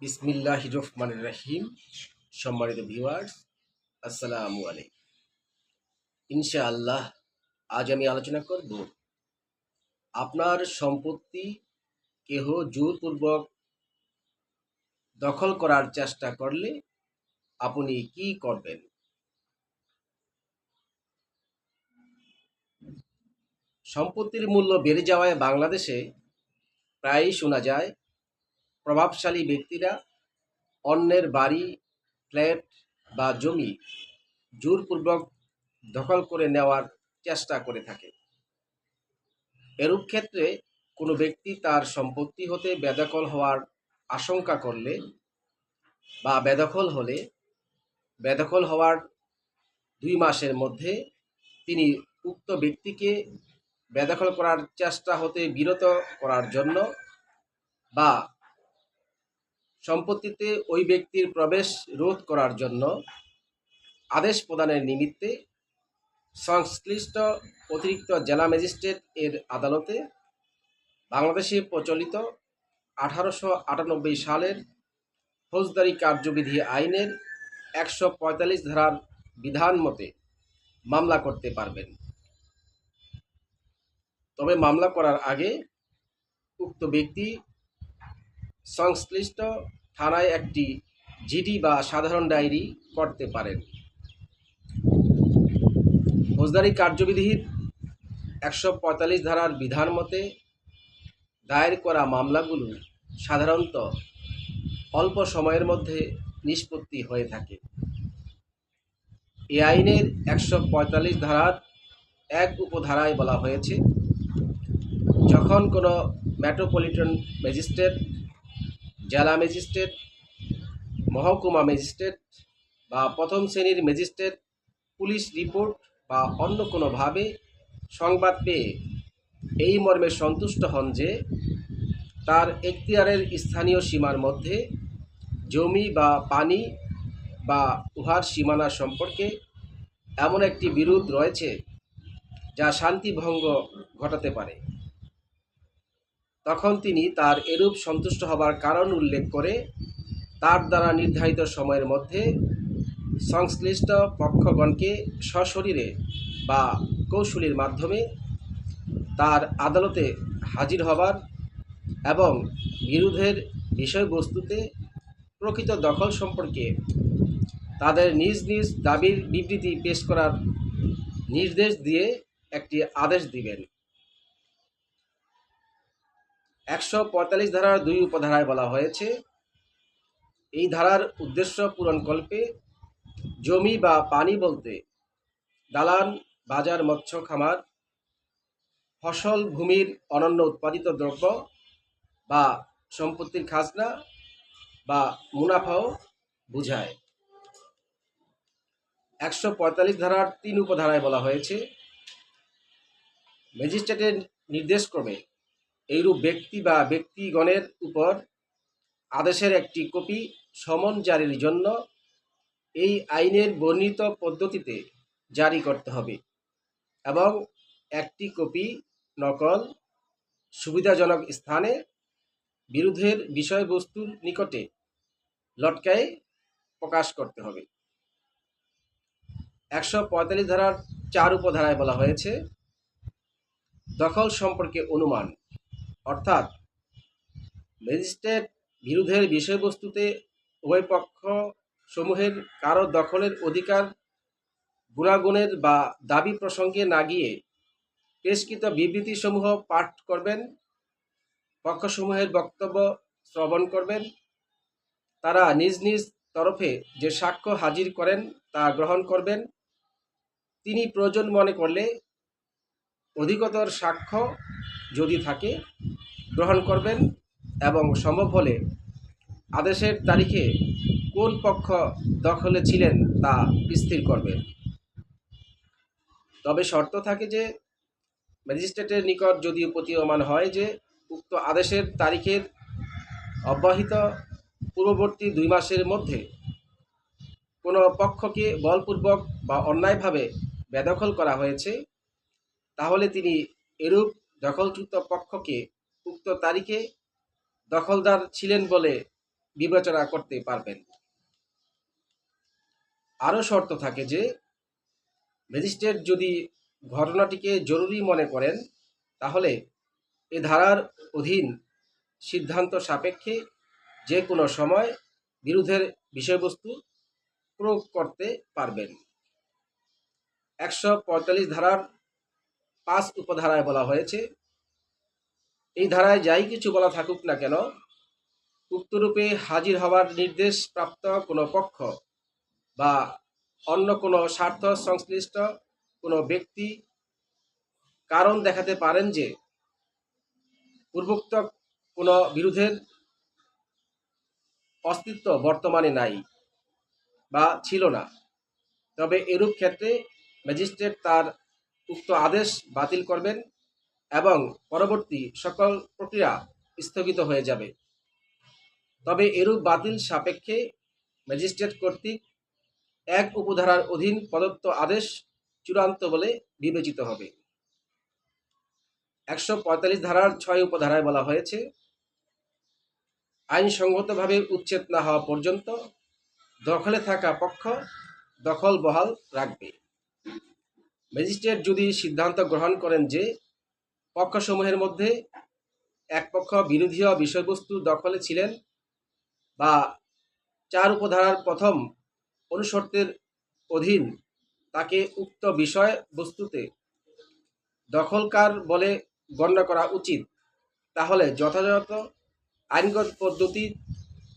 বিসমিল্লাহ রহমান রাহিম। সম্মানিত ভিউয়ার্স, আসসালামু আলাইকুম। ইনশাআল্লাহ, আজ আমি আলোচনা করব আপনার সম্পত্তি কেহ জোরপূর্বক দখল করার চেষ্টা করলে আপনি কি করবেন? সম্পত্তির মূল্য বেড়ে যাওয়ায় বাংলাদেশে প্রায়ই শোনা যায় প্রভাবশালী ব্যক্তিরা অন্যের বাড়ি, ফ্ল্যাট বা জমি জোরপূর্বক দখল করে নেওয়ার চেষ্টা করে থাকে। এরূপ ক্ষেত্রে কোনো ব্যক্তি তার সম্পত্তি হতে বেদখল হওয়ার আশঙ্কা করলে বা বেদখল হলে বেদখল হওয়ার দুই মাসের মধ্যে তিনি উক্ত ব্যক্তিকে বেদখল করার চেষ্টা হতে বিরত করার জন্য বা সম্পত্তিতে ওই ব্যক্তির প্রবেশ রোধ করার জন্য আদেশ প্রদানের নিমিত্তে সংশ্লিষ্ট অতিরিক্ত জেলা ম্যাজিস্ট্রেট এর আদালতে বাংলাদেশে প্রচলিত আঠারোশো আটানব্বই সালের ফৌজদারি কার্যবিধি আইনের একশো পঁয়তাল্লিশ ধারার বিধান মতে মামলা করতে পারবেন। তবে মামলা করার আগে উক্ত ব্যক্তি সংশ্লিষ্ট থানায় একটি জিডি বা সাধারণ ডায়েরি করতে পারেন। ফৌজদারি কার্যবিধির একশো পঁয়তাল্লিশ ধারার বিধান মতে দায়ের করা মামলাগুলো সাধারণত অল্প সময়ের মধ্যে নিষ্পত্তি হয়ে থাকে। এ আইনের একশো পঁয়তাল্লিশ ধারার এক উপধারায় বলা হয়েছে, যখন কোনো মেট্রোপলিটন ম্যাজিস্ট্রেট জেলা ম্যাজিস্ট্রেট, মহকুমা ম্যাজিস্ট্রেট বা প্রথম শ্রেণির ম্যাজিস্ট্রেট, পুলিশ রিপোর্ট বা অন্য কোনোভাবে সংবাদ পেয়ে এই মর্মে সন্তুষ্ট হন যে তার এখতিয়ারের স্থানীয় সীমার মধ্যে জমি বা পানি বা উহার সীমানা সম্পর্কে এমন একটি বিরোধ রয়েছে যা শান্তি ভঙ্গ ঘটাতে পারে। তখন তিনি তার এরূপ সন্তুষ্ট হবার কারণ উল্লেখ করে তার দ্বারা নির্ধারিত সময়ের মধ্যে সংশ্লিষ্ট পক্ষগণকে সশরীরে বা কৌশলীর মাধ্যমে তার আদালতে হাজির হবার এবং বিরোধের বিষয়বস্তুতে প্রকৃত দখল সম্পর্কে তাদের নিজ নিজ দাবির বিবৃতি পেশ করার নির্দেশ দিয়ে একটি আদেশ দিবেন। একশো পঁয়তাল্লিশ ধারার দুই উপধারায় বলা হয়েছে, এই ধারার উদ্দেশ্য পূরণকল্পে জমি বা পানি বলতে দালান, বাজার, মৎস্য, খামার, ফসল, ভূমির অনন্য উৎপাদিত দ্রব্য বা সম্পত্তির খাজনা বা মুনাফাও বুঝায়। একশো পঁয়তাল্লিশ ধারার তিন উপধারায় বলা হয়েছে, ম্যাজিস্ট্রেটের নির্দেশক্রমে এইরূপ ব্যক্তি বা ব্যক্তিগণের উপর আদেশের একটি কপি সমন জারির জন্য এই আইনের বর্ণিত পদ্ধতিতে জারি করতে হবে এবং একটি কপি নকল সুবিধাজনক স্থানে বিরোধের বিষয়বস্তুর নিকটে লটকায় প্রকাশ করতে হবে। একশো পঁয়তাল্লিশ ধারার চার উপধারায় বলা হয়েছে, দখল সম্পর্কে অনুমান। অর্থাৎ ম্যাজিস্ট্রেট বিরোধের বিষয়বস্তুতে উভয় পক্ষ সমূহের কারও দখলের অধিকার, গুণাগুণের বা দাবি প্রসঙ্গে না গিয়ে পেশকৃত বিবৃতিসমূহ পাঠ করবেন, পক্ষসমূহের বক্তব্য শ্রবণ করবেন, তারা নিজ নিজ তরফে যে সাক্ষ্য হাজির করেন তা গ্রহণ করবেন। তিনি প্রয়োজন মনে করলে অধিকতর সাক্ষ্য যদি থাকে, গ্রহণ করবেন এবং সম্ভব হলে আদেশের তারিখে কোন পক্ষ দখলে ছিলেন তা স্থির করবেন। তবে শর্ত থাকে যে, ম্যাজিস্ট্রেটের নিকট যদি প্রতীয়মান হয় যে, উক্ত আদেশের তারিখের অব্যাহিত পূর্ববর্তী দুই মাসের মধ্যে কোনো পক্ষকে বলপূর্বক বা অন্যায়ভাবে বেদখল করা হয়েছে, তাহলে তিনি এরূপ দখলচ্যুত পক্ষকে উক্ত তারিখে দখলদার ছিলেন বলে বিবেচনা করতে পারবেন। আরও শর্ত থাকে যে, ম্যাজিস্ট্রেট যদি ঘটনাটিকে জরুরি মনে করেন, তাহলে এ ধারার অধীন সিদ্ধান্ত সাপেক্ষে যে কোনো সময় বিরোধের বিষয়বস্তু প্রয়োগ করতে পারবেন। একশো পঁয়তাল্লিশ ধারার পাঁচ উপধারায় বলা হয়েছে। এই ধারায় যাই কিছু বলা থাকুক না কেন, উক্তরূপে হাজির হওয়ার নির্দেশ প্রাপ্ত কোনো পক্ষ বা অন্য কোনো স্বার্থ সংশ্লিষ্ট কোনো ব্যক্তি কারণ দেখাতে পারেন যে পূর্বোক্ত কোনো বিরোধের অস্তিত্ব বর্তমানে নাই বা ছিল না। তবে এরূপ ক্ষেত্রে ম্যাজিস্ট্রেট তার উক্ত আদেশ বাতিল করবেন এবং পরবর্তী সকল প্রক্রিয়া স্থগিত হয়ে যাবে। তবে এরূপ বাতিল সাপেক্ষে ম্যাজিস্ট্রেট কর্তৃক এক উপধারার অধীন প্রদত্ত আদেশ চূড়ান্ত বলে বিবেচিত হবে। একশো পঁয়তাল্লিশ ধারার ছয় উপধারায় বলা হয়েছে আইনসঙ্গতভাবে উচ্ছেদ না হওয়া পর্যন্ত দখলে থাকা পক্ষ দখল বহাল রাখবে। ম্যাজিস্ট্রেট যদি সিদ্ধান্ত গ্রহণ করেন যে পক্ষসমূহের মধ্যে এক পক্ষ বিরোধীয় বিষয়বস্তু দখলে ছিলেন বা চার উপধারার প্রথম অনুশর্তের অধীন তাকে উক্ত বিষয় বস্তুতে দখলকার বলে গণ্য করা উচিত, তাহলে যথাযথ আইনগত পদ্ধতি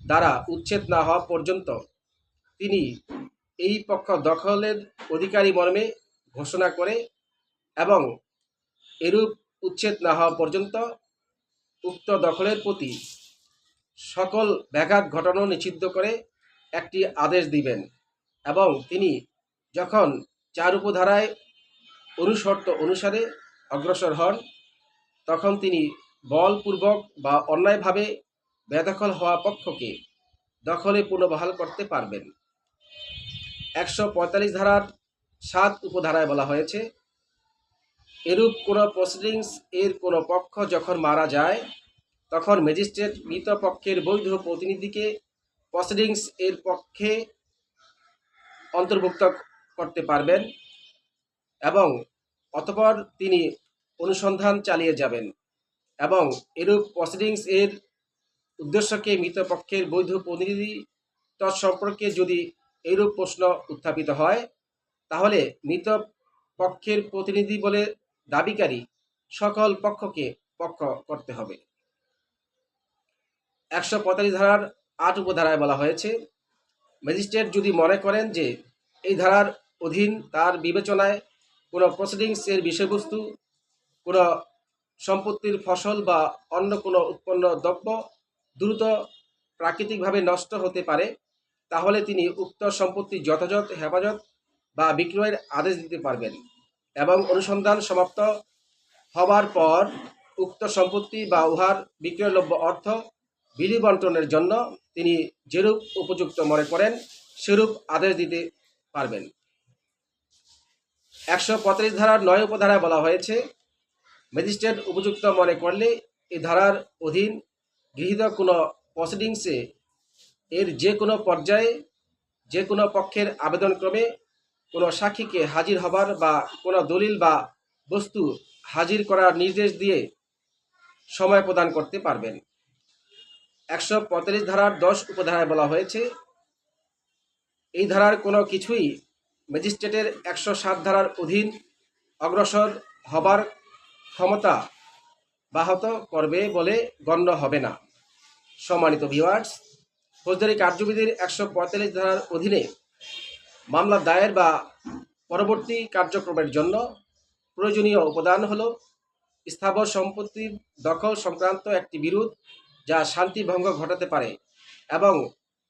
দ্বারা উচ্ছেদ না হওয়া পর্যন্ত তিনি এই পক্ষ দখলের অধিকারী মর্মে ঘোষণা করে এবং এরূপ উচ্ছেদ না হওয়া পর্যন্ত উক্ত দখলের প্রতি সকল ব্যাঘাত ঘটানো নিষিদ্ধ করে একটি আদেশ দিবেন এবং তিনি যখন চার উপধারায় অনুশর্ত অনুসারে অগ্রসর হন, তখন তিনি বলপূর্বক বা অন্যায়ভাবে বেদখল হওয়া পক্ষকে দখলে পুনর্বহাল করতে পারবেন। একশো পঁয়তাল্লিশ ধারার সাত উপধারায় বলা হয়েছে, এরূপ কোনো প্রসিডিংস এর কোনো পক্ষ যখন মারা যায়, তখন ম্যাজিস্ট্রেট মৃত পক্ষের বৈধ প্রতিনিধিকে প্রসিডিংস এর পক্ষে অন্তর্ভুক্ত করতে পারবেন এবং অতপর তিনি অনুসন্ধান চালিয়ে যাবেন এবং এরূপ প্রসিডিংস এর উদ্দেশ্যকে মৃত পক্ষের বৈধ প্রতিনিধি তৎসম্পর্কে যদি এরূপ প্রশ্ন উত্থাপিত হয় তাহলে মৃত পক্ষের প্রতিনিধি বলে দাবিকারী সকল পক্ষকে পক্ষ করতে হবে। একশো পঁয়তাল্লিশ ধারার আট উপধারায় বলা হয়েছে, ম্যাজিস্ট্রেট যদি মনে করেন যে এই ধারার অধীন তার বিবেচনায় কোনো প্রসিডিংসের বিষয়বস্তু, কোনো সম্পত্তির ফসল বা অন্য কোনো উৎপন্ন দ্রব্য দ্রুত প্রাকৃতিকভাবে নষ্ট হতে পারে, তাহলে তিনি উক্ত সম্পত্তি যথাযথ, হেফাজত বা বিক্রয়ের আদেশ দিতে পারবেন এবং অনুসন্ধান সমাপ্ত হবার পর উক্ত সম্পত্তি বা উহার বিক্রয়লভ্য অর্থ বিলি বন্টনের জন্য তিনি যেরূপ উপযুক্ত মনে করেন, সেরূপ আদেশ দিতে পারবেন। একশো পঁয়ত্রিশ ধারার নয় উপধারায় বলা হয়েছে, ম্যাজিস্ট্রেট উপযুক্ত মনে করলে এই ধারার অধীন গৃহীত কোনো প্রসিডিংসে এর যে কোনো পর্যায়ে যে কোনো পক্ষের আবেদনক্রমে কোনো সাক্ষীকে হাজির হবার বা কোনো দলিল বা বস্তু হাজির করার নির্দেশ দিয়ে সময় প্রদান করতে পারবেন। একশো পঁয়তাল্লিশ ধারার দশ উপধারায় বলা হয়েছে, এই ধারার কোনো কিছুই ম্যাজিস্ট্রেটের একশো সাত ধারার অধীন অগ্রসর হবার ক্ষমতা ব্যাহত করবে বলে গণ্য হবে না। সম্মানিত ভিওয়ার্স ফৌজদারি কার্যবিধির একশো পঁয়তাল্লিশ ধারার অধীনে মামলা দায়ের বা পরবর্তী কার্যক্রমের জন্য প্রয়োজনীয় উপাদান হল স্থাবর সম্পত্তির দখল সংক্রান্ত একটি বিরোধ যা শান্তি ভঙ্গ ঘটাতে পারে এবং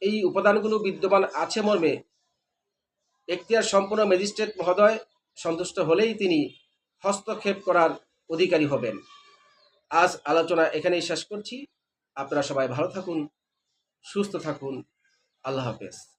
এই উপাদানগুলো বিদ্যমান আছে মর্মে। এখতিয়ার সম্পূর্ণ ম্যাজিস্ট্রেট মহোদয় সন্তুষ্ট হলেই তিনি হস্তক্ষেপ করার অধিকারী হবেন। আজ আলোচনা এখানেই শেষ করছি। আপনারা সবাই ভালো থাকুন, সুস্থ থাকুন। আল্লাহ হাফেজ।